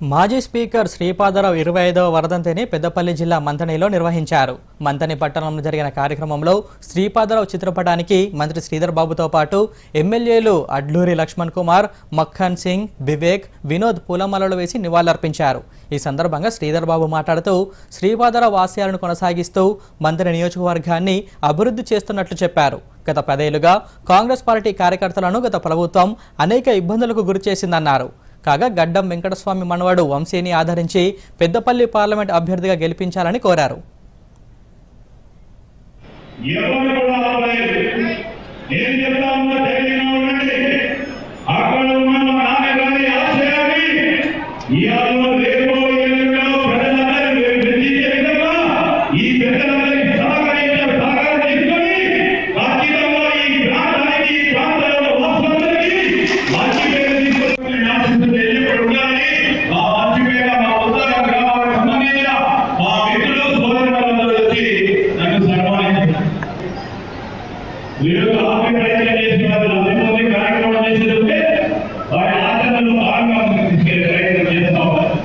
మాజీ స్పీకర్ శ్రీపాదరావు ఇరవై ఐదవ వరదంతిని పెద్దపల్లి జిల్లా మంతనిలో నిర్వహించారు. మంతని పట్టణంలో జరిగిన కార్యక్రమంలో శ్రీపాదరావు చిత్రపటానికి మంత్రి శ్రీధర్ బాబుతో పాటు ఎమ్మెల్యేలు అడ్లూరి లక్ష్మణ్ కుమార్ మక్కన్ సింగ్ వివేక్ వినోద్ పూలమాలలు వేసి నివాళులర్పించారు. ఈ సందర్భంగా శ్రీధర్ బాబు మాట్లాడుతూ శ్రీపాదరావు ఆశయాలను కొనసాగిస్తూ మంత్రి నియోజకవర్గాన్ని అభివృద్ధి చేస్తున్నట్లు చెప్పారు. గత పదేళ్ళుగా కాంగ్రెస్ పార్టీ కార్యకర్తలను గత ప్రభుత్వం అనేక ఇబ్బందులకు గురిచేసిందన్నారు. కాగా గడ్డం వెంకటస్వామి మనవాడు వంశీని ఆదరించి పెద్దపల్లి పార్లమెంట్ అభ్యర్థిగా గెలిపించాలని కోరారు. ఎవరు మీరు ఆమె ప్రయత్నం చేసి వాళ్ళు అభివృద్ధి కార్యక్రమం చేసేటప్పుడే వారి ఆచరణలో భాగంగా తీసుకెళ్ళే ప్రయత్నం చేస్తా. ఉన్నారు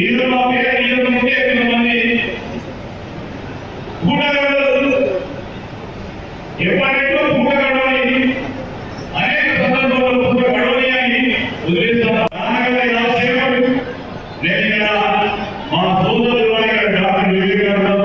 ఈరోజు మా పేరు ఈరోజు మిమ్మల్ని కూటగడలు ఎప్పటికో కూటగడని అనేక సందర్భాల్లో కూటగడని డాక్టర్